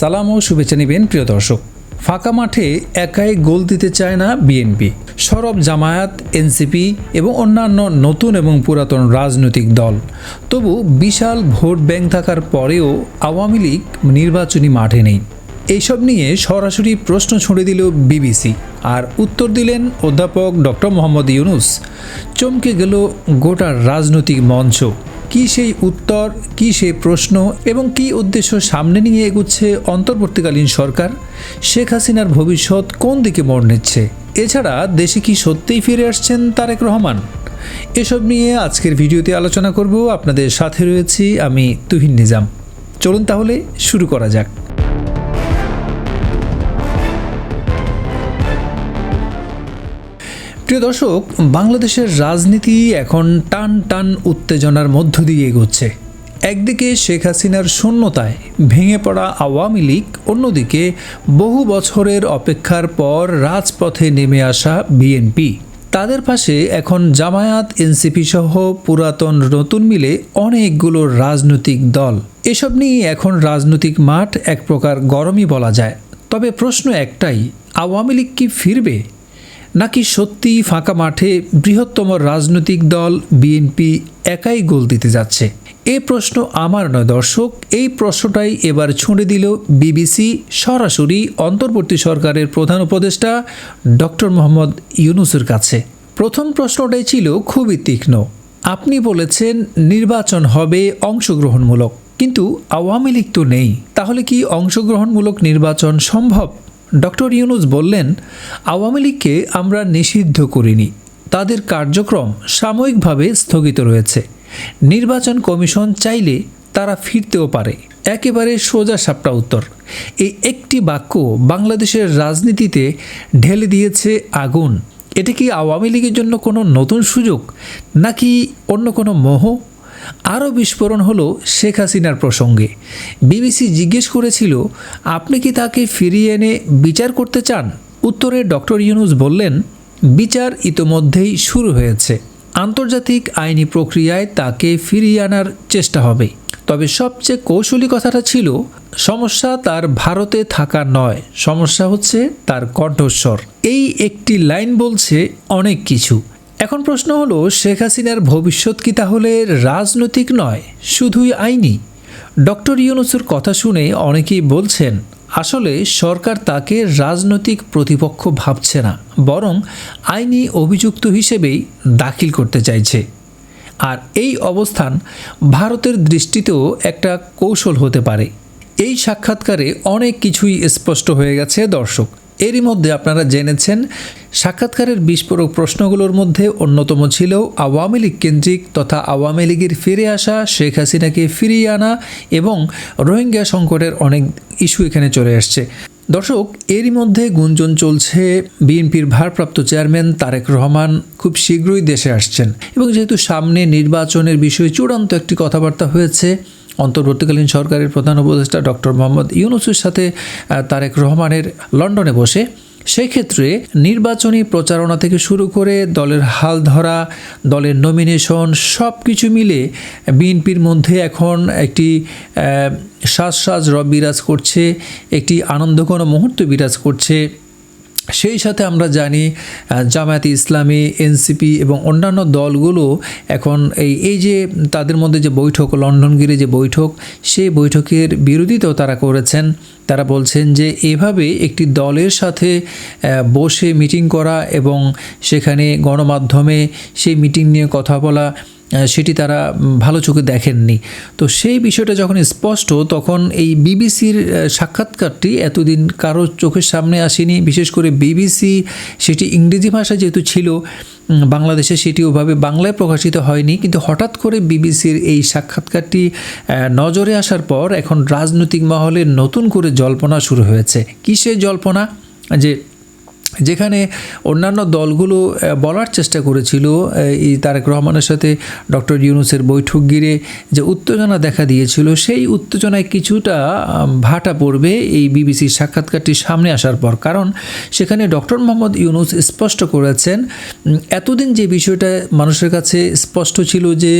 সালাম ও শুভেচ্ছা নেবেন প্রিয় দর্শক। ফাঁকা মাঠে একাই গোল দিতে চায় না বিএনপি। সরব জামায়াত, এনসিপি এবং অন্যান্য নতুন এবং পুরাতন রাজনৈতিক দল। তবু বিশাল ভোট ব্যাংক থাকার পরেও আওয়ামী লীগ নির্বাচনী মাঠে নেই। এইসব নিয়ে সরাসরি প্রশ্ন ছুঁড়ে দিল বিবিসি আর উত্তর দিলেন অধ্যাপক ডক্টর মোহাম্মদ ইউনুস। চমকে গেল গোটা রাজনৈতিক মঞ্চ। কি সেই উত্তর, কি সেই প্রশ্ন এবং কি উদ্দেশ্য সামনে নিয়ে এগুচ্ছে অন্তর্বর্তীকালীন সরকার? শেখ হাসিনার ভবিষ্যৎ কোন দিকে মোড় নিচ্ছে? এছাড়া দেশে কি সত্যিই ফিরে আসছেন তারেক রহমান? এসব নিয়ে আজকের ভিডিওতে আলোচনা করব। আপনাদের সাথে রয়েছি আমি তুহিন নিজাম। চলুন তাহলে শুরু করা যাক। প্রিয় দর্শক, বাংলাদেশের রাজনীতি এখন টান টান উত্তেজনার মধ্য দিয়ে এগোচ্ছে। একদিকে শেখ হাসিনার শূন্যতায় ভেঙে পড়া আওয়ামী লীগ, অন্যদিকে বহু বছরের অপেক্ষার পর রাজপথে নেমে আসা বিএনপি। তাদের পাশে এখন জামায়াত, এনসিপি সহ পুরাতন নতুন মিলে অনেকগুলো রাজনৈতিক দল। এসব নিয়ে এখন রাজনৈতিক মাঠ এক প্রকার গরমই বলা যায়। তবে প্রশ্ন একটাই, আওয়ামী লীগ কি ফিরবে? নাকি সত্যি ফাঁকা মাঠে বৃহত্তম রাজনৈতিক দল বিএনপি একাই গোল দিতে যাচ্ছে? এ প্রশ্ন আমার নয় দর্শক। এই প্রশ্নটাই এবার ছুঁড়ে দিল বিবিসি সরাসরি অন্তর্বর্তী সরকারের প্রধান উপদেষ্টা ডক্টর মোহাম্মদ ইউনুসের কাছে। প্রথম প্রশ্নটাই ছিল খুবই তীক্ষ্ণ। আপনি বলেছেন নির্বাচন হবে অংশগ্রহণমূলক, কিন্তু আওয়ামী লীগ তো নেই। তাহলে কি অংশগ্রহণমূলক নির্বাচন সম্ভব? ডক্টর ইউনুস বললেন, আওয়ামী লীগকে আমরা নিষিদ্ধ করিনি। তাদের কার্যক্রম সাময়িকভাবে স্থগিত রয়েছে। নির্বাচন কমিশন চাইলে তারা ফিরতেও পারে। একেবারে সোজা সাপটা উত্তর। এই একটি বাক্য বাংলাদেশের রাজনীতিতে ঢেলে দিয়েছে আগুন। এটা কি আওয়ামী লীগের জন্য কোনো নতুন সুযোগ, নাকি অন্য কোনো মোহ? আরও বিস্ফোরণ হলো শেখ হাসিনার প্রসঙ্গে। বিবিসি জিজ্ঞেস করেছিল, আপনি কি তাকে ফিরিয়ে এনে বিচার করতে চান? উত্তরে ডক্টর ইউনুস বললেন, বিচার ইতোমধ্যেই শুরু হয়েছে। আন্তর্জাতিক আইনি প্রক্রিয়ায় তাকে ফিরিয়ে আনার চেষ্টা হবে। তবে সবচেয়ে কৌশলী কথাটা ছিল, সমস্যা তার ভারতে থাকা নয়, সমস্যা হচ্ছে তার কণ্ঠস্বর। এই একটি লাইন বলছে অনেক কিছু। এখন প্রশ্ন হলো, শেখ হাসিনার ভবিষ্যৎ কি তাহলে রাজনৈতিক নয়, শুধুই আইনি? ডক্টর ইউনুসের কথা শুনে অনেকেই বলছেন, আসলে সরকার তাকে রাজনৈতিক প্রতিপক্ষ ভাবছে না, বরং আইনি অভিযুক্ত হিসেবেই দাখিল করতে চাইছে। আর এই অবস্থান ভারতের দৃষ্টিতেও একটা কৌশল হতে পারে। এই সাক্ষাৎকারে অনেক কিছুই স্পষ্ট হয়ে গেছে দর্শক। এরই মধ্যে আপনারা জেনেছেন, সাক্ষাৎকারের বিস্ফোরক প্রশ্নগুলোর মধ্যে অন্যতম ছিল আওয়ামী লীগ কেন্দ্রিক তথা আওয়ামী লীগের ফিরে আসা শেখ হাসিনাকে ফিরিয়ে আনা এবং রোহিঙ্গা সংকটের অনেক ইস্যু এখানে চলে আসছে। দর্শক, এরই মধ্যে গুঞ্জন চলছে বিএনপির ভারপ্রাপ্ত চেয়ারম্যান তারেক রহমান খুব শীঘ্রই দেশে আসছেন এবং যেহেতু সামনে নির্বাচনের বিষয়ে চূড়ান্ত একটি কথাবার্তা হয়েছে অন্তর্বর্তীকালীন সরকারের প্রধান উপদেষ্টা ডক্টর মোহাম্মদ ইউনুসের সাথে তারেক রহমানের লন্ডনে বসে। সেই ক্ষেত্রে নির্বাচনী প্রচারণা থেকে শুরু করে দলের হাল ধরা, দলের নমিনেশন সব কিছু মিলে বিএনপির মধ্যে এখন একটি শ্বাস শ্বাস রব বিরাজ করছে, একটি আনন্দঘন মুহূর্ত বিরাজ করছে। সেই সাথে আমরা জানি জামায়াতে ইসলামী, এনসিপি এবং অন্যান্য দলগুলো এখন এই এই যে তাদের মধ্যে যে বৈঠক, লন্ডনগিরি যে বৈঠক, সেই বৈঠকের বিরোধিতাও তারা করেছেন। তারা বলছেন যে এভাবে একটি দলের সাথে বসে মিটিং করা এবং সেখানে গণমাধ্যমে সেই মিটিং নিয়ে কথা বলা সেটি তারা ভালো চোখে দেখেননি। তো সেই বিষয়টা যখন স্পষ্ট, তখন এই বিবিসির সাক্ষাৎকারটি এতদিন কারও চোখের সামনে আসেনি। বিশেষ করে বিবিসি, সেটি ইংরেজি ভাষা যেহেতু ছিল বাংলাদেশে সেটি ওভাবে বাংলায় প্রকাশিত হয়নি। কিন্তু হঠাৎ করে বিবিসির এই সাক্ষাৎকারটি নজরে আসার পর এখন রাজনৈতিক মহলে নতুন করে জল্পনা শুরু হয়েছে। কিসের জল্পনা? যে যেখানে অন্যান্য দলগুলো বলার চেষ্টা করেছিল এই তারেক রহমানের সাথে ডক্টর ইউনুসের বৈঠক ঘিরে যে উত্তেজনা দেখা দিয়েছিল, সেই উত্তেজনায় কিছুটা ভাটা পড়বে এই বিবিসির সাক্ষাৎকারটি সামনে আসার পর। কারণ সেখানে ডক্টর মোহাম্মদ ইউনুস স্পষ্ট করেছেন এতদিন যে বিষয়টা মানুষের কাছে স্পষ্ট ছিল যে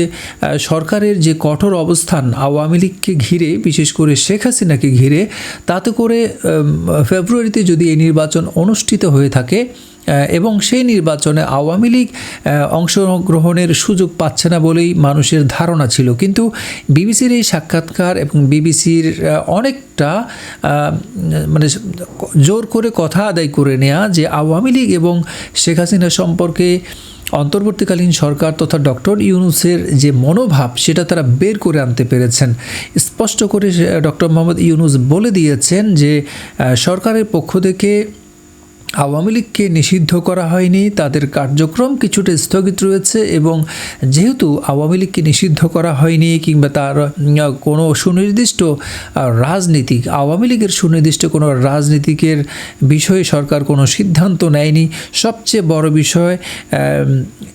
সরকারের যে কঠোর অবস্থান আওয়ামী লীগকে ঘিরে, বিশেষ করে শেখ হাসিনাকে ঘিরে, তাতে করে ফেব্রুয়ারিতে যদি এই নির্বাচন অনুষ্ঠিত হয়ে থাকে এবং সেই নির্বাচনে আওয়ামী লীগ অংশগ্রহণের সুযোগ পাচ্ছে না বলেই মানুষের ধারণা ছিল। কিন্তু বিবিসির এই সাক্ষাৎকার এবং বিবিসির অনেকটা মানে জোর করে কথা আদায় করে নেওয়া যে আওয়ামী লীগ এবং শেখ হাসিনা সম্পর্কে অন্তর্বর্তীকালীন সরকার তথা ডক্টর ইউনুসের যে মনোভাব, সেটা তারা বের করে আনতে পেরেছেন। স্পষ্ট করে ডক্টর মোহাম্মদ ইউনুস বলে দিয়েছেন যে সরকারের পক্ষ থেকে আওয়ামী লীগকে নিষিদ্ধ করা হয়নি, তাদের কার্যক্রম কিছুটা স্থগিত রয়েছে এবং যেহেতু আওয়ামী লীগকে নিষিদ্ধ করা হয়নি কিংবা তার কোনো সুনির্দিষ্ট রাজনীতিক আওয়ামী লীগের সুনির্দিষ্ট কোনো রাজনীতিকের বিষয়ে সরকার কোনো সিদ্ধান্ত নেয়নি। সবচেয়ে বড় বিষয়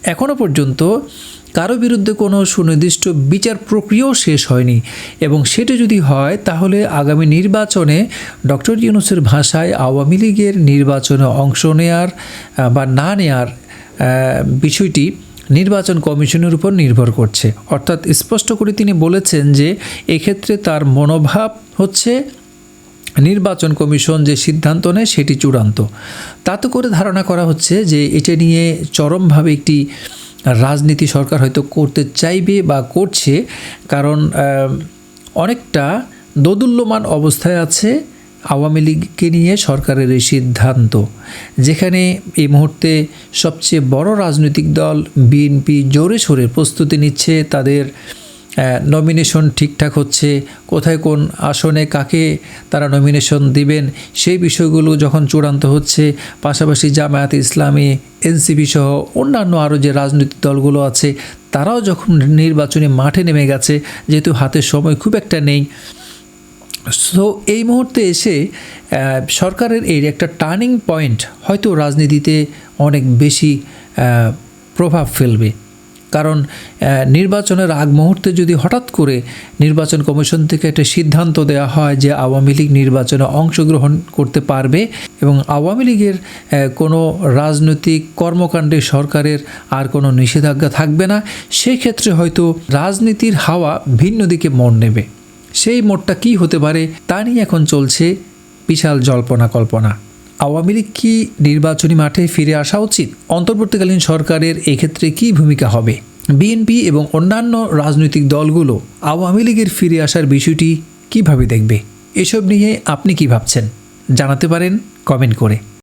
এখনও পর্যন্ত কারও বিরুদ্ধে কোনো সুনির্দিষ্ট বিচার প্রক্রিয়াও শেষ হয়নি। এবং সেটা যদি হয়, তাহলে আগামী নির্বাচনে ডক্টর ইউনুসের ভাষায় আওয়ামী লীগের নির্বাচনে অংশ নেয়ার বা না নেয়ার বিষয়টি নির্বাচন কমিশনের উপর নির্ভর করছে। অর্থাৎ স্পষ্ট করে তিনি বলেছেন যে, এক্ষেত্রে তার মনোভাব হচ্ছে নির্বাচন কমিশন যে সিদ্ধান্ত নেয় সেটি চূড়ান্ত। তাতে করে ধারণা করা হচ্ছে যে, এটা নিয়ে চরমভাবে একটি রাজনীতি সরকার হয়তো করতে চাইবে বা করছে, কারণ অনেকটা দোদুল্যমান অবস্থায় আছে আওয়ামী লীগকে নিয়ে সরকারের এই সিদ্ধান্ত, যেখানে এই মুহূর্তে সবচেয়ে বড় রাজনৈতিক দল বিএনপি জোরে সোরে প্রস্তুতি নিচ্ছে তাদের নমিনেশন ঠিকঠাক হচ্ছে, কোথায় কোন আসনে কাকে তারা নমিনেশন দিবেন, সেই বিষয়গুলো যখন চূড়ান্ত হচ্ছে, পাশাপাশি জামায়াত ইসলামী, এনসিপি সহ অন্যান্য আরও যে রাজনৈতিক দলগুলো আছে, তারাও যখন নির্বাচনী মাঠে নেমে গেছে, যেহেতু হাতে সময় খুব একটা নেই। সো এই মুহূর্তে এসে সরকারের এই একটা টার্নিং পয়েন্ট হয়তো রাজনীতিতে অনেক বেশি প্রভাব ফেলবে। কারণ নির্বাচনের আগ মুহূর্তে যদি হঠাৎ করে নির্বাচন কমিশন থেকে একটা সিদ্ধান্ত দেওয়া হয় যে আওয়ামী লীগ নির্বাচনে অংশগ্রহণ করতে পারবে এবং আওয়ামী লীগের কোনো রাজনৈতিক কর্মকাণ্ডে সরকারের আর কোনো নিষেধাজ্ঞা থাকবে না সেই ক্ষেত্রে হয়তো রাজনীতির হাওয়া ভিন্ন দিকে মন নেবে। সেই মোড়টা কী হতে পারে তা নিয়ে এখন চলছে বিশাল জল্পনা কল্পনা। আওয়ামী লীগ কি নির্বাচনী মাঠে ফিরে আসা উচিত? অন্তর্বর্তীকালীন সরকারের এক্ষেত্রে কি ভূমিকা হবে? বিএনপি এবং অন্যান্য রাজনৈতিক দলগুলো আওয়ামী লীগের ফিরে আসার বিষয়টি কীভাবে দেখবে? এসব নিয়ে আপনি কি ভাবছেন? জানাতে পারেন কমেন্ট করে।